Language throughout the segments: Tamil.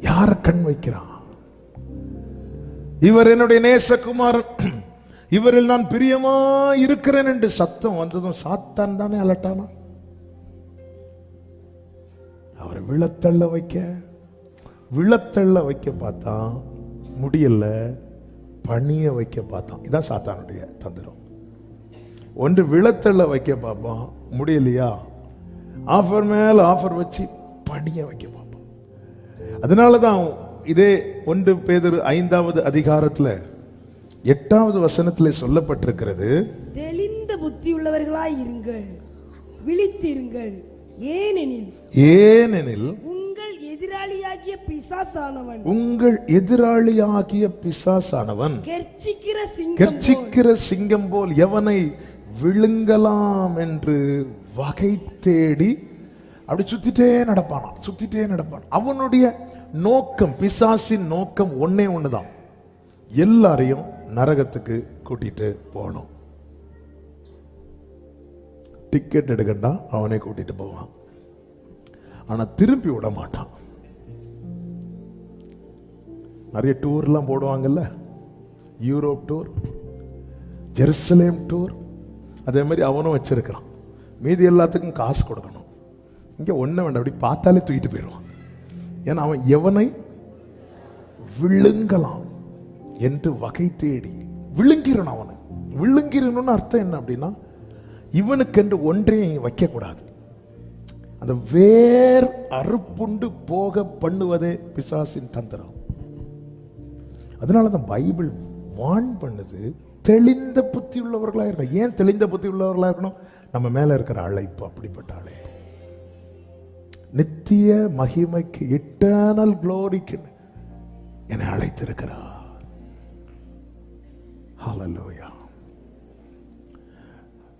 யார கண் வைக்கிறான்? இவர் என்னுடைய நேசகுமாரன். இவரில் நான் பிரியமா இருக்கிறேன் என்று சத்தம் வந்ததும் சாத்தான் தானே அலட்டானா? அவரை விழத்தள்ள வைக்க விழத்தள்ள வைக்க பார்த்தான் முடியல பணிய வைக்க பார்த்தான். இதான் சாத்தானுடைய தந்திரம். ஒன்று விழத்தள்ள வைக்க பார்ப்பான் முடியலையா? ஆஃபர் மேல ஆஃபர் வச்சு பணிய வைக்க அதனால தான் இதே ஒன்று பேதர் ஐந்தாவது அதிகாரத்துல எட்டாவது வசனத்துல சொல்லப்பட்டிருக்கிறது. தெளிந்த புத்தியுள்ளவர்களாய் இருங்கள் விழித்திருங்கள். ஏனெனில் ஏனெனில் உங்கள் எதிராளியாகிய பிசாசானவன் உங்கள் எதிராளியாகிய பிசாசானவன் கெர்ச்சிக்கிற சிங்கம் கர்ச்சிக்கிற சிங்கம் போல் எவனை விழுங்கலாம் என்று வகை தேடி அப்படி சுத்திட்டே நடப்பானாம் சுத்திட்டே நடப்பான். அவனுடைய நோக்கம் பிசாசின் நோக்கம் ஒன்னே தான் எல்லாரையும் நரகத்துக்கு கூட்டிட்டு போகணும். டிக்கெட் எடுக்கண்டா அவனே கூட்டிட்டு போவான். ஆனா திருப்பி விட மாட்டான். நிறைய டூர்லாம் போடுவாங்கல்ல? யூரோப் டூர் ஜெருசலேம் டூர் அதே மாதிரி அவனும் வச்சிருக்கிறான். மீதி எல்லாத்துக்கும் காசு கொடுக்கணும். இங்கே ஒன்றை வேண்டாம் அப்படி பார்த்தாலே தூக்கிட்டு போயிடுவான். ஏன்னா அவன் எவனை விழுங்கலாம் என்று வகை தேடி விழுங்கிடணும் அவனை. விழுங்கிடணும்னு அர்த்தம் என்ன அப்படின்னா இவனுக்கென்று ஒன்றையும் வைக்கக்கூடாது. அந்த வேர் அறுப்புண்டு போக பண்ணுவதே பிசாசின் தந்திரம். அதனால தான் பைபிள் வான் பண்ணுது தெளிந்த புத்தி உள்ளவர்களா இருக்கணும். ஏன் தெளிந்த புத்தி உள்ளவர்களா இருக்கணும்? நம்ம மேலே இருக்கிற அழைப்பு அப்படிப்பட்ட அழைப்பு. நித்திய மகிமைக்கு இட்டர்னல் க்ளோரிக்கு என்னை அழைத்திருக்கிறார். ஹலலோயா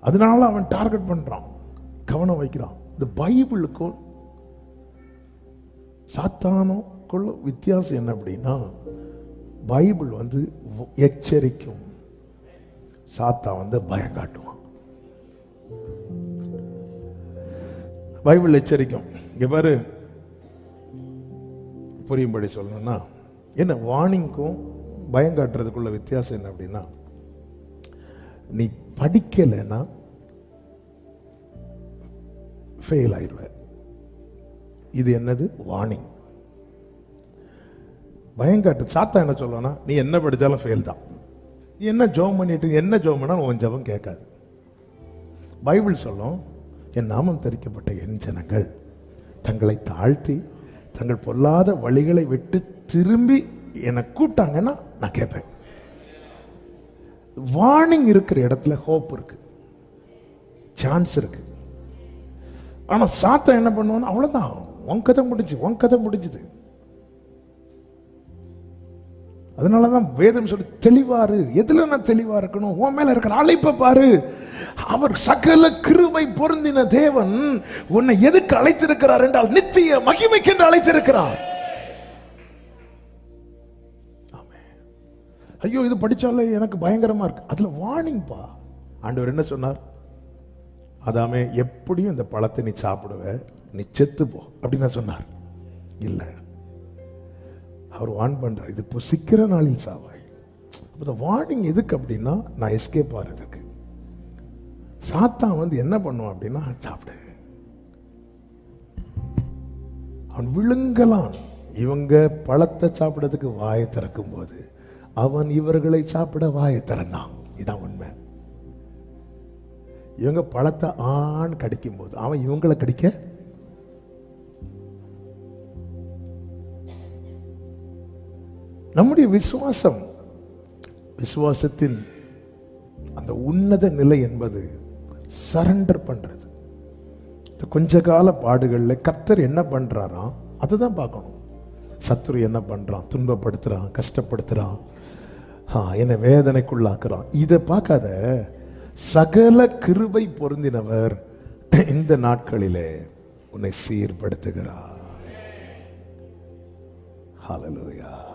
அதனால அவன் டார்கெட் பண்ணுறான் கவனம் வைக்கிறான். இந்த பைபிளுக்கும் சாத்தானுக்குள்ள வித்தியாசம் என்ன அப்படின்னா பைபிள் வந்து எச்சரிக்கும். சாத்தா வந்து பயம் காட்டுவான் பைபிள் எச்சரிக்கும். இங்க பாரு. புரியும்படி சொல்லணும்னா என்ன வார்னிங்க்கும் பயம் காட்டுறதுக்குள்ள வித்தியாசம் என்ன அப்படின்னா நீ படிக்கலைன்னா ஃபெயில் ஆயிடுவ இது என்னது? வார்னிங். பயங்காட்டு சாத்தா என்ன சொல்லுவானா நீ என்ன படித்தாலும் ஃபெயில் தான். நீ என்ன ஜோம் பண்ணிட்டு என்ன ஜோம் பண்ணாலும் உன் ஜபம் கேட்காது. பைபிள் சொல்லும் என் நாமம் தரிக்கப்பட்ட என் ஜனங்கள். தங்களை தாழ்த்தி தங்கள் பொல்லாத வழிகளை விட்டு திரும்பி என்னை கூப்பிட்டாங்கன்னா நான் கேட்பேன். வார்னிங் இருக்கிற இடத்துல ஹோப் இருக்கு. சான்ஸ் இருக்கு. ஆனால் சாத்தம் என்ன பண்ணுவான் அவ்வளோதான் உன் கதை முடிஞ்சு உன் கதை முடிஞ்சுது. அதனால தான் வேதம் சொல்லி தெளிவாரு. எதில் நான் தெளிவாக இருக்கணும்? உன் மேலே இருக்கிற அழைப்பை பாரு. அவர் சகல கிருபை பொருந்தின தேவன் உன்னை எதுக்கு அழைத்திருக்கிறார் என்றால் நித்திய மகிமைக்கென்று அழைத்திருக்கிறார். ஐயோ இது படிச்சாலே எனக்கு பயங்கரமாக இருக்கு. அதில் வார்னிங்ப்பா ஆண்டவர் என்ன சொன்னார்? அதாமே எப்படியும் இந்த பழத்தை நீ சாப்பிடுவ நீ செத்து போ. அப்படின்னு சொன்னார். இல்லை. அவர் வார்ன் பண்ணுறார் இது இப்போ சிக்கிற நாளில் சாவாய். அப்போ இந்த வார்னிங் எதுக்கு அப்படின்னா நான் எஸ்கேப் ஆகிறதுக்கு சாத்தான் வந்து என்ன பண்ணுவான் அப்படின்னா சாப்பிடு. அவன் விழுங்கலாம். இவங்க பழத்தை சாப்பிட்றதுக்கு வாயை திறக்கும் போது அவன் இவர்களை சாப்பிட வாயை திறந்தான். இதான் உண்மை. இவங்க பழத்தை ஆண் கடிக்கும் போது அவன் இவங்களை கடிக்க நம்முடைய விசுவாசம் விசுவாசத்தின் அந்த உன்னத நிலை என்பது சரண்டர் பண்றது. இந்த கொஞ்ச கால பாடுகளில் கர்த்தர் என்ன பண்றாராம் அதுதான் பார்க்கணும். சத்துரு என்ன பண்றான் துன்பப்படுத்துறான் கஷ்டப்படுத்துறான். ஆ, என்னை வேதனைக்குள்ளாக்குறான். இதை பார்க்காத சகல கிருபை பொருந்தினவர் இந்த நாட்களிலே உன்னை சீர்படுத்துகிறார். ஹalleluya.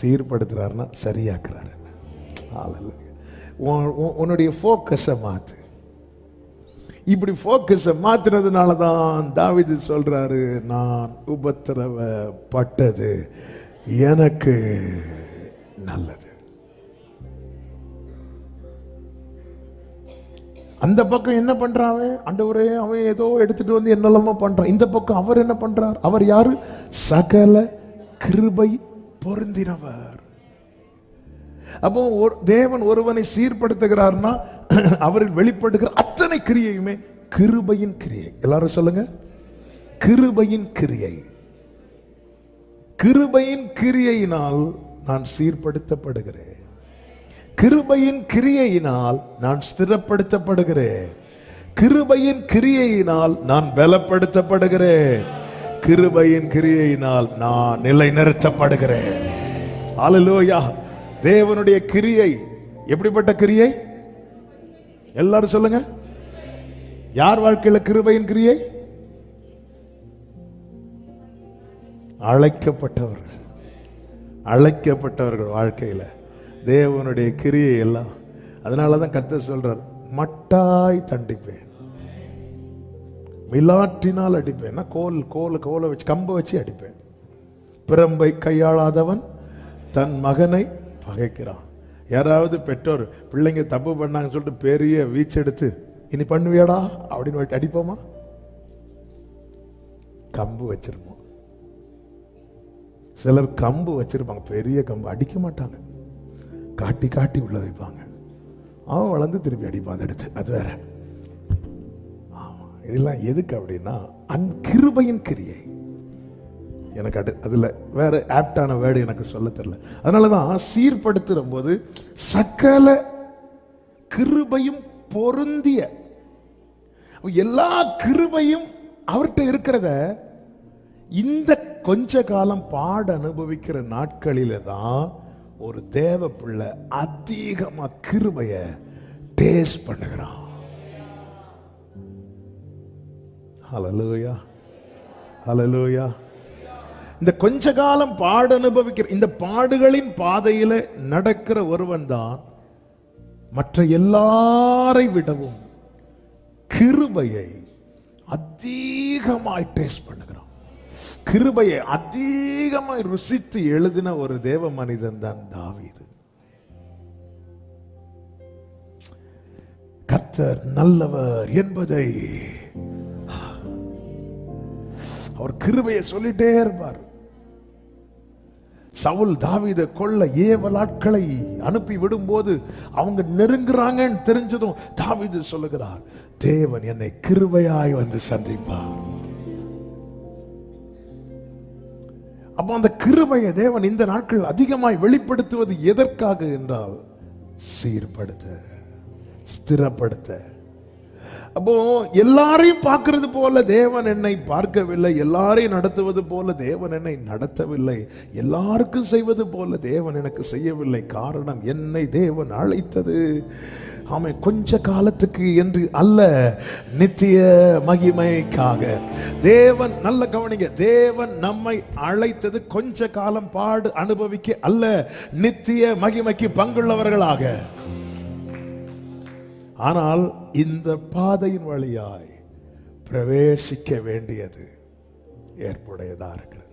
சீர்படுத்துறாருன்னா சரியாக்குறாரு. உன்னுடைய ஃபோக்கஸை மாற்று இப்படி ஃபோக்கஸை மாற்றினதுனால தான் தாவிது சொல்கிறாரு நான் உபத்திரவப்பட்டது எனக்கு நல்லது. அந்த பக்கம் என்ன பண்றான் அவன்? ஆண்டவரே அவன் ஏதோ எடுத்துட்டு வந்து என்னெல்லாமோ பண்றான். இந்த பக்கம் அவர் என்ன பண்றார்? அவர் யாரு? சகல கிருபை பொருந்தினவர். அப்போ ஒரு தேவன் ஒருவனை சீர்படுத்துகிறார்னா அவரில் வெளிப்படுகிற அத்தனை கிரியையுமே கிருபையின் கிரியை. எல்லாரும் சொல்லுங்க. கிருபையின் கிரியை. கிருபையின் கிரியையினால் நான் சீர்படுத்தப்படுகிறேன். கிருபையின் கிரியையினால் நான் ஸ்திரப்படுத்தப்படுகிறேன். கிருபையின் கிரியையினால் நான் பலப்படுத்தப்படுகிறேன். கிருபையின் கிரியையினால் நான் நிலை நிறுத்தப்படுகிறேன் அலலோயா தேவனுடைய கிரியை எப்படிப்பட்ட கிரியை? எல்லாரும் சொல்லுங்க. யார் வாழ்க்கையில கிருபையின் கிரியை? அழைக்கப்பட்டவர்கள். அழைக்கப்பட்டவர்கள் வாழ்க்கையில. தேவனுடைய கிரியை எல்லாம் அதனால தான் கத்த சொல்றார் மட்டாய் தண்டிப்பேன். மிலாற்றினால் அடிப்பேன். கோல் கோல் கோலை வச்சு கம்பை வச்சு அடிப்பேன். பிரம்பை கையாளாதவன் தன் மகனை பகைக்கிறான். யாராவது பெற்றோர் பிள்ளைங்க தப்பு பண்ணாங்கன்னு சொல்லிட்டு பெரிய வீச்செடுத்து இனி பண்ணுவியாடா? அப்படின்னு அடிப்போமா? கம்பு வச்சிருப்போம். சிலர் கம்பு வச்சிருப்பாங்க. பெரிய கம்பு. அடிக்க மாட்டாங்க. காட்டி காட்டி உள்ள வைப்பாங்க. அவன் வளர்ந்து திருப்பி அடிப்பான் அதை எடுத்து அது வேற. இதெல்லாம் எதுக்கு அப்படின்னா அன்கிருபையின் கிரியை. எனக்கு அது அதில் வேறு ஆப்டான வேர்டு எனக்கு சொல்ல தெரில அதனால தான் சீர்படுத்துகிற போது சகல கிருபையும் பொருந்திய எல்லா கிருபையும் அவர்கிட்ட இருக்கிறத இந்த கொஞ்ச காலம் பாட அனுபவிக்கிற நாட்களில தான் ஒரு தேவ பிள்ளை அதிகமாக கிருபையை டேஸ்ட் பண்ணுகிறான். ஹலலூயா ஹலலூயா இந்த கொஞ்ச காலம் பாடு அனுபவிக்கிற இந்த பாடுகளின் பாதையில நடக்கிற ஒருவன் தான் மற்ற எல்லாரை விடவும் கிருபையை அதிகமாய் டேஸ்ட் பண்ணுகிறான். கிருபையை அதிகமாய் ருசித்து எழுதின ஒரு தேவ மனிதன் தான் தாவீது. கர்த்தர் நல்லவர் என்பதை அவர் கிருபையை சொல்லிட்டே இருப்பார். சவுல் தாவித கொல்ல ஏவலாட்களை அனுப்பி விடும்போது அவங்க நெருங்குறாங்கன்னு தெரிஞ்சதும் தாவிது சொல்லுகிறார் தேவன் என்னை கிருபையாய் வந்து சந்திப்பார். அப்போ அந்த கிருபையை தேவன் இந்த நாட்கள் அதிகமாய் வெளிப்படுத்துவது எதற்காக என்றால் சீர்படுத்த ஸ்திரப்படுத்த அப்போ எல்லாரையும் பார்க்கறது போல தேவன் என்னை பார்க்கவில்லை எல்லாரையும் நடத்துவது போல தேவன் என்னை நடத்தவில்லை எல்லாருக்கும் செய்வது போல தேவன் எனக்கு செய்யவில்லை. காரணம் என்னை தேவன் அழைத்தது. ஆமை கொஞ்ச காலத்துக்கு என்று அல்ல நித்திய மகிமைக்காக. தேவன் நல்ல கவனிங்க தேவன் நம்மை அழைத்தது கொஞ்ச காலம் பாடு அனுபவிக்க அல்ல நித்திய மகிமைக்கு பங்குள்ளவர்களாக. ஆனால் இந்த பாதையின் வழியாய் பிரவேசிக்க வேண்டியது ஏற்புடையதாக இருக்கிறது.